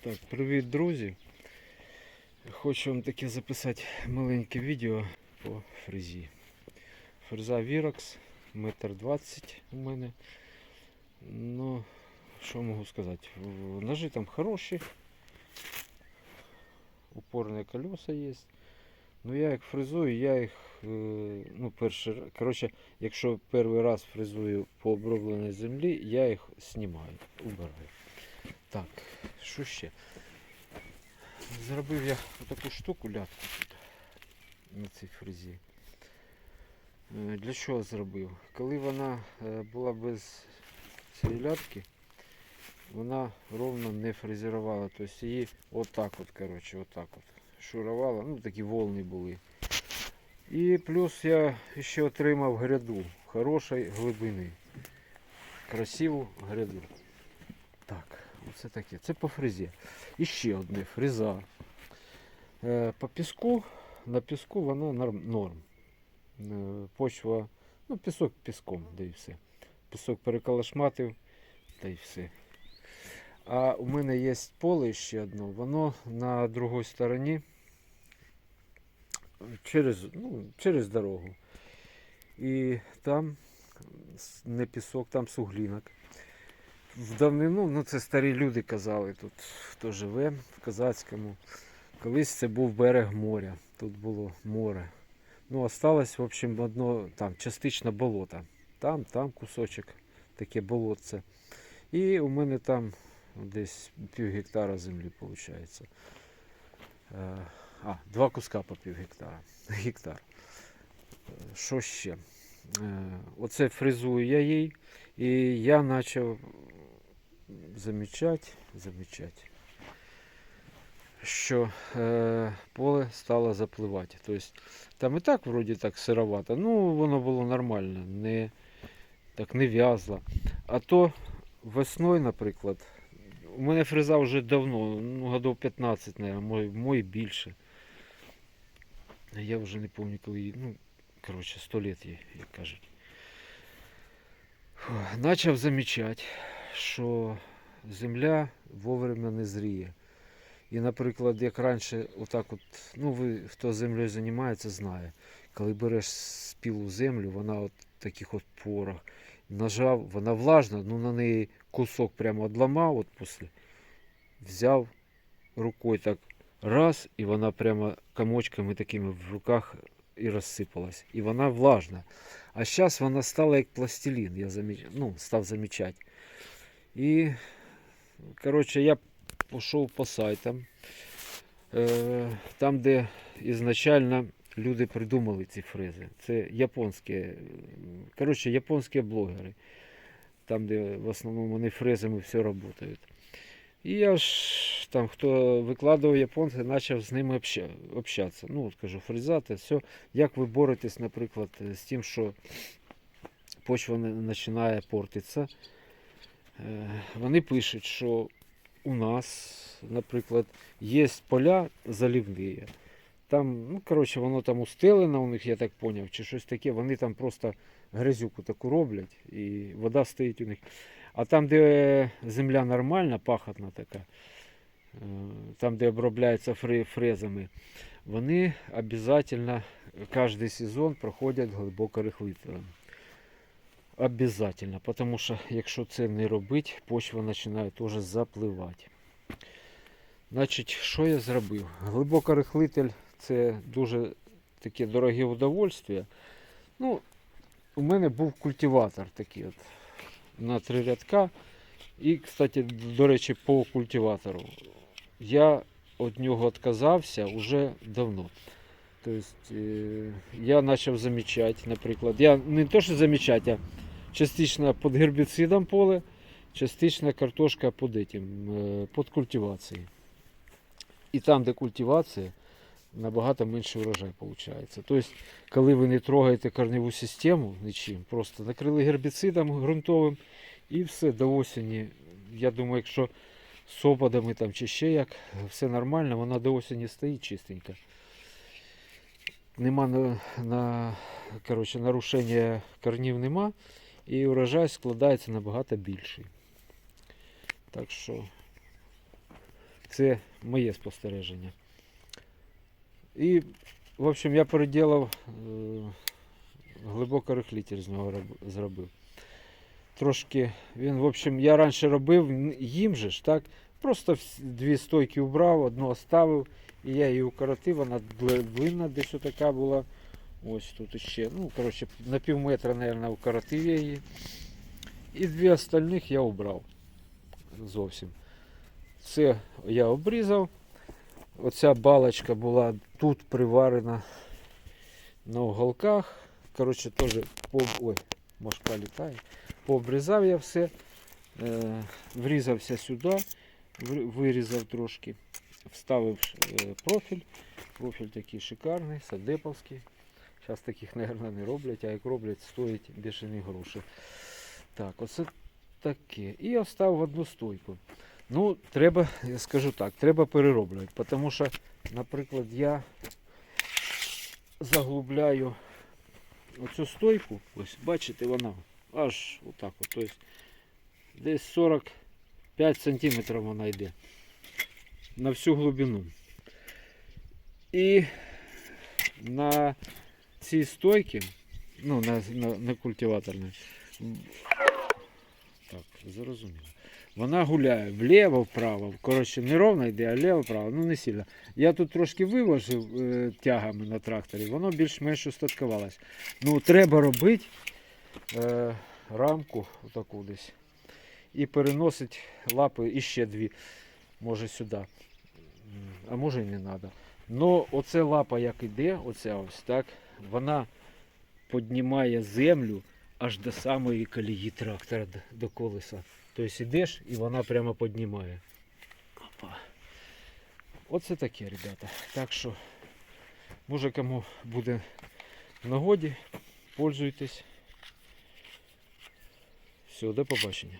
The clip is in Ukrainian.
Так, привіт, друзі. Хочу вам таке записати маленьке відео по фрезі. Фреза Virax, метр двадцять у мене. Ну, що можу сказати? Ножи там хороші. Упорні колеса є. Ну я як фрезую, я їх, е, ну, перший, ра- коротше, якщо перший раз фрезую по обробленій землі, я їх знімаю, убираю. Так, що ще? Зробив я таку штуку лятку тут на цій фрезі. Е, Для чого зробив? Коли вона е, була без цієї лятки, вона ровно не фрезерувала. Тобто її отак от, коротше, отак от шурувала. Ну такі волни були. І плюс я ще отримав гряду хорошої глибини. Красиву гряду. Так, оце таке. Це по фрезі. І ще одне фреза. Е, по піску, на піску вона норм. Е, почва, ну, пісок піском, да і все. Пісок переколошматив, та й все. А у мене є поле ще одне, воно на другій стороні через, ну, через дорогу. І там не пісок, там суглінок. В давнину, ну це старі люди казали тут, хто живе в Казацькому. Колись це був берег моря. Тут було море. Ну, осталось, в общем, одно там частично болото. Там, там кусочок, таке болотце. І у мене там десь пів гектара землі виходить. А, два куска по пів гектара. Гектар. Е, Що ще? Е, Оце фрезую я їй. І я почав замічати, замічати, що е, поле стало запливати. Тобто там і так вроді так сировато, ну воно було нормально, не, так не в'язло. А то весною, наприклад, у мене фреза вже давно, ну, годов 15, наверное, мой, більше. Я вже не пам'ятаю, коли їй, ну, коротше, 100 лет їй, як кажуть. Начав замічати, що земля вовремя не зріє. І, наприклад, як раніше, отак от, ну ви хто землею займається, знає. Коли береш спілу землю, вона от в таких от порах, нажав, вона влажна, ну на неї кусок прямо одламав, от після, взяв рукою так раз, і вона прямо комочками такими в руках і розсипалась. І вона влажна. А зараз вона стала як пластилін, я заміч... ну, став замічати. І, коротше, я пішов по сайтам, е, там, де ізначально люди придумали ці фрези. Це японські, коротше, японські блогери. Там, де в основному вони фрезами все працюють. І я ж там, хто викладав японці, почав з ними общатися. Ну, от кажу, фрезати, все. Як ви боретесь, наприклад, з тим, що почва починає портитися. Е, Вони пишуть, що у нас, наприклад, є поля залівні. Там, ну, коротше, воно там устелено у них, я так поняв, чи щось таке. Вони там просто грязюку таку роблять, і вода стоїть у них. А там, де земля нормальна, пахотна така, е, там, де обробляється фрезами, вони обов'язково кожен сезон проходять глибоко рихлителем. Обязательно, потому що якщо це не робити, почва починає теж запливати. Значить, що я зробив? Глибокорихлитель це дуже таке дороге удовольствие. Ну, у мене був культиватор такий от на три рядка. І, кстати, до речі, по культиватору. Я від нього відказався вже давно. Тобто е, я почав замічати, наприклад, я не то, що замічати, а частично під гербіцидом поле, частично картошка під, этим, е, під культивацією. І там, де культивація, набагато менше урожай виходить. Тобто, коли ви не трогаєте корневу систему нічим, просто накрили гербіцидом ґрунтовим і все до осені. Я думаю, якщо з опадами там чи ще як, все нормально, вона до осені стоїть чистенька. Нема на, на, коротше, нарушення корнів нема, і урожай складається набагато більший. Так що Це моє спостереження. І, в общем, я переділав е, глибоко рихлітель з нього зробив. Трошки він, в общем, я раніше робив їм же ж, так? Просто дві стойки убрав, одну оставив, і я її укоротив, вона дли- длинна, десь така була. Ось тут ще. Ну, коротше, на пів метра, мабуть, укоротив я її. І дві остальних я убрав зовсім. Це я обрізав. Оця балочка була тут приварена на уголках. Коротше, теж по... Ой, мошка літає. Пообрізав я все, е, врізався сюди, вирізав трошки, вставив е, профіль. Профіль такий шикарний, садеповський. Зараз таких, мабуть, не роблять, а як роблять, стоїть бішені гроші. Так, оце таке. І оставив одну стойку. Ну, треба, я скажу так, треба перероблювати, тому що, наприклад, я заглубляю оцю стойку, ось бачите, вона аж отак от, тобто десь 45 сантиметрів вона йде на всю глибину. І на цій стойці, ну, на, на, на культиваторній, так, зрозуміло. Вона гуляє вліво, вправо. Коротше, не ровно йде, а вліво, вправо. Ну не сильно. Я тут трошки виложив е, тягами на тракторі, воно більш-менш устаткувалось. Ну, треба робити е, рамку отаку десь. І переносити лапи іще дві. Може сюди. А може і не треба. Ну, оце лапа як іде, оця ось так, вона піднімає землю аж до самої колії трактора, до колеса. Тобто йдеш і вона прямо піднімає. Опа. Оце таке, ребята. Так що, може кому буде в нагоді, пользуйтесь. Все, до побачення.